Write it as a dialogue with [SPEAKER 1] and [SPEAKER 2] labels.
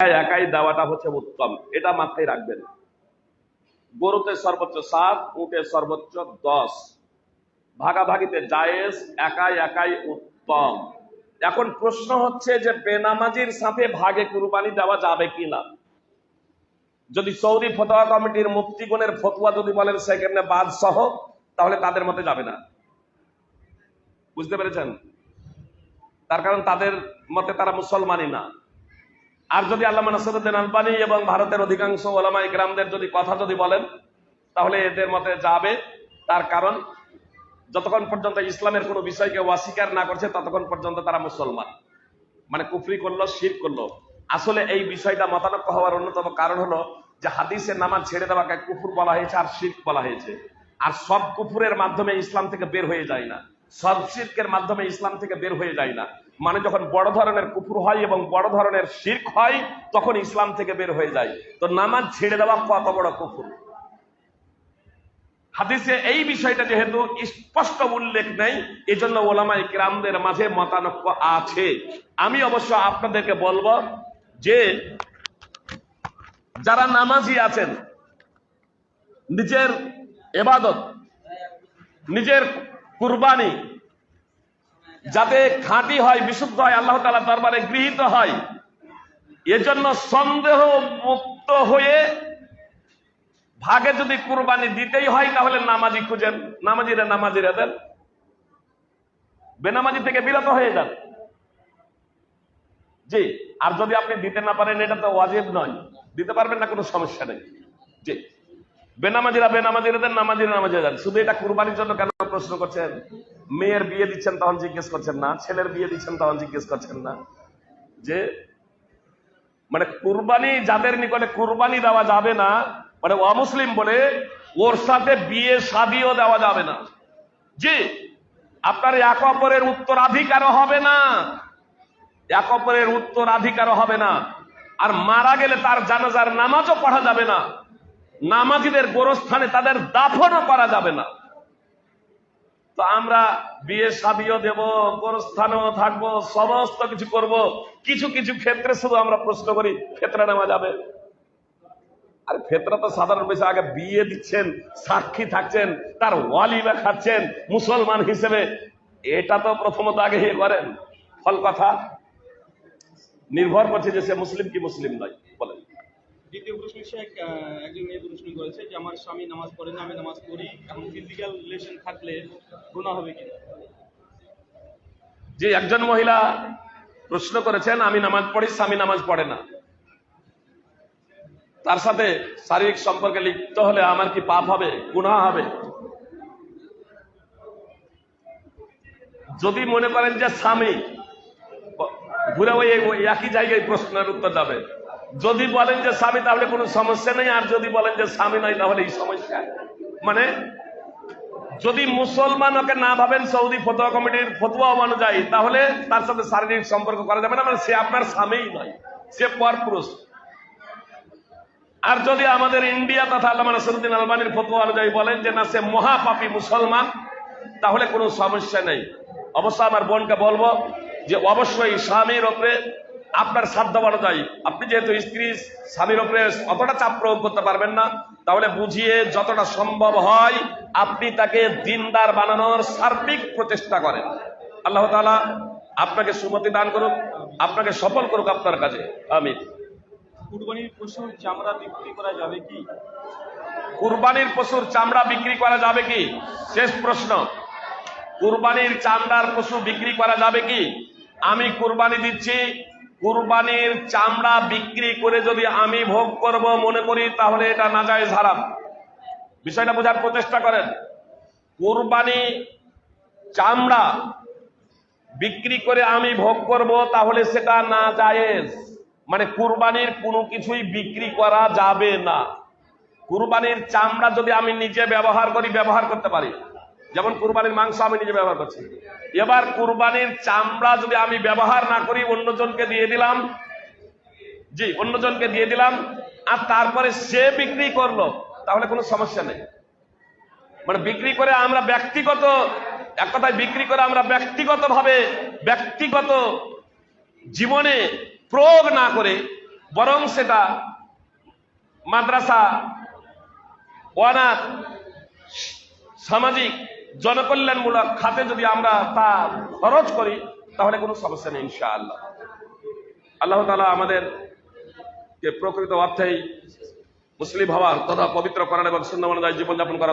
[SPEAKER 1] একাই দেওয়াটা হচ্ছে উত্তম। এটা মাথায় রাখবেন। গরুতে সর্বোচ্চ সাত উঠে সর্বোচ্চ দশ। ভাগাভাগিতে জায়েজ, একাই একাই উত্তম। এখন প্রশ্ন হচ্ছে যে বেনামাজির সাথে ভাগে কুরবানি দেওয়া যাবে কিনা? যদি সৌদি ফতোয়া কমিটির মুক্তিগুণের ফতুয়া যদি বলেন সেখানে বাদ সহ, তাহলে তাদের মতে যাবে না। বুঝতে পেরেছেন? তার কারণ তাদের মতে তারা মুসলমানই না। আর যদি আল্লাহ নাসরুদ্দিন আলবানি এবং ভারতের অধিকাংশ ওলামা ইকরামদের যদি কথা যদি বলেন, তাহলে এদের মতে যাবে। তার কারণ, যতক্ষণ পর্যন্ত ইসলামের কোনো বিষয়কে অস্বীকার না করছে, ততক্ষণ পর্যন্ত তারা মুসলমান। মানে কুফরি করল, শির করল। আসলে এই বিষয়টা মতানক্য হওয়ার অন্যতম কারণ হলো যে হাদিসের নামাজ ছেড়ে দেওয়াকে কুফুর বলা হয়েছে আর শির্ক বলা হয়েছে। আর সব কুফুরের মাধ্যমে ইসলাম থেকে বের হয়ে যায় না। সব শির্কের মাধ্যমে ইসলাম থেকে বের হয়ে যায় না। মানে যখন বড় ধরনের কুফুর হয় এবং বড় ধরনের শির্ক হয়, তখন ইসলাম থেকে বের হয়ে যায়। তো নামাজ ছেড়ে দেওয়া কত বড় কুফুর? হাদিসে এই বিষয়টা যেহেতু স্পষ্ট উল্লেখ নেই এই জন্য ওলামা ইকরামদের মাঝে মতানক্য আছে। আমি অবশ্য আপনাদেরকে বলব যে, যারা নামাজি আছেন, নিজের এবাদত, নিজের কুরবানি। যাতে খাঁটি হয়, বিশুদ্ধ হয়, আল্লাহ তালা দরবারে গৃহীত হয়। এজন্য সন্দেহ মুক্ত হয়ে ভাগে যদি কুরবানি দিতেই হয়, তাহলে নামাজি খুঁজেন। নামাজিরা নামাজিরা দেন। বেনামাজি থেকে বিরত হয়ে যান। জি, আর যদি আপনি দিতে না পারেন, এটা তো ওয়াজিব নয়। দিতে পারবেন না, কোনো সমস্যা নেই। জি। বেনামাজিরা বেনামাজিরা দেন নামাজিরা নামাজিরা শুধু এটা কুরবানির জন্য কেন প্রশ্ন করছেন? মেয়ের বিয়ে দিচ্ছেন তখন জিজ্ঞেস করছেন না, ছেলের বিয়ে দিচ্ছেন তখন জিজ্ঞেস করছেন না। যে মানে কুরবানি যাদের নিকটে কুরবানি দেওয়া যাবে না মানে অমুসলিম বলে, ওর সাথে বিয়ে, শাদিও দেওয়া যাবে না। জি, আপনার এক অপরের উত্তরাধিকারও হবে না। এক অপরের উত্তরাধিকারও হবে না। আর মারা গেলে তার জানাজার নামাজও পড়া যাবে না। নামাজিদের গোরস্থানে তাদের দাফনও করা যাবে না। তো আমরা বিয়ে শাদিও দেব, গোরস্থানেও থাকব, সমস্ত কিছু করব। কিছু কিছু ক্ষেত্রে শুধু আমরা প্রশ্ন করি ক্ষেত্রে নেওয়া যাবে? আর ফেতরা তো সাধারণ বিষয়, আগে বিয়ে দিচ্ছেন, সাক্ষী থাকছেন, তার ওয়ালিমা খাচ্ছেন, মুসলমান হিসেবে। এটা তো প্রথমত আগে করেন। ফল কথা, নির্ভর করছে যে সে মুসলিম কি মুসলিম নয়।
[SPEAKER 2] দ্বিতীয় প্রশ্ন আহ, একজন মেয়ে প্রশ্ন করেছে যে আমার স্বামী নামাজ পড়ে না আমি নামাজ পড়ি। এখন ফিজিক্যাল রিলেশন থাকলে গুণা হবে কিনা
[SPEAKER 1] যে একজন মহিলা প্রশ্ন করেছেন আমি নামাজ পড়ি স্বামী নামাজ পড়ে না। তার সাথে শারীরিক সম্পর্কে লিপ্ত হলে আমার কি পাপ হবে গুনাহ হবে? যদি মনে করেন যে স্বামী ঘুরে ওই একই জায়গায় প্রশ্নের উত্তর যাবে। যদি বলেন যে স্বামী, তাহলে কোনো সমস্যা নেই। আর যদি বলেন যে স্বামী নয়, তাহলে এই সমস্যা। মানে যদি মুসলমান ওকে না ভাবেন, সৌদি ফতোয়া কমিটির ফতোয়া অনুযায়ী, তাহলে তার সাথে শারীরিক সম্পর্ক করা যাবে না। মানে সে আপনার স্বামীই নয়, সে পরপুরুষ আর যদি আমাদের ইন্ডিয়া তথা আল্লাহ নাসরুদ্দিন আলবানির ফতোয়া অনুযায়ী বলেন যে, না, সে মহাপাপী মুসলমান তাহলে কোনো সমস্যা নেই। অবশ্য আমার বোনকে বলব যে, অবশ্যই স্বামীর ওপরে আপনার সাধ্য অনুযায়ী আপনি যেহেতু স্ত্রী স্বামীর ওপরে অতটা চাপ প্রয়োগ করতে পারবেন না তাহলে বুঝিয়ে যতটা সম্ভব হয় আপনি তাকে দিনদার বানানোর সার্বিক প্রচেষ্টা করেন। আল্লাহ তাআলা আপনাকে সুমতি দান করুক আপনাকে সফল করুক আপনার কাছে। আমি
[SPEAKER 2] কুরবানির পশুর চামড়া বিক্রি করা যাবে কি?
[SPEAKER 1] কুরবানির পশুর চামড়া বিক্রি করা যাবে কি? শেষ প্রশ্ন। কুরবানির চামড়ার পশু বিক্রি করা যাবে কি? আমি কুরবানি দিচ্ছি কুরবানির চামড়া বিক্রি করে যদি আমি ভোগ করব মনে করি, তাহলে এটা না যায় হারাম। বিষয়টা বোঝার প্রচেষ্টা করেন। কুরবানি চামড়া বিক্রি করে আমি ভোগ করব, তাহলে সেটা না জায়েজ মানে কুরবানির কোনো কিছুই বিক্রি করা যাবে না। কুরবানির চামড়া যদি আমি নিজে ব্যবহার করি, ব্যবহার করতে পারি। যেমন কুরবানির মাংস আমি নিজে ব্যবহার করছি। এবার কুরবানির চামড়া যদি আমি ব্যবহার না করি, অন্যজনকে দিয়ে দিলাম। জি, অন্যজনকে দিয়ে দিলাম, আর তারপরে সে বিক্রি করল, তাহলে কোনো সমস্যা নেই। মানে বিক্রি করে আমরা ব্যক্তিগত, এক কথায় বিক্রি করে আমরা ব্যক্তিগতভাবে, ব্যক্তিগত জীবনে প্রয়োগ না করে বরং সেটা মাদ্রাসা, অনাথ, সামাজিক জনকল্যাণমূলক খাতে যদি আমরা তা খরচ করি, তাহলে কোনো সমস্যা নেই, ইনশাআল্লাহ। আল্লাহ তালা আমাদের প্রকৃত অর্থেই মুসলিম হওয়ার তথা পবিত্র করার এবং সুন্দর জীবনযাপন করার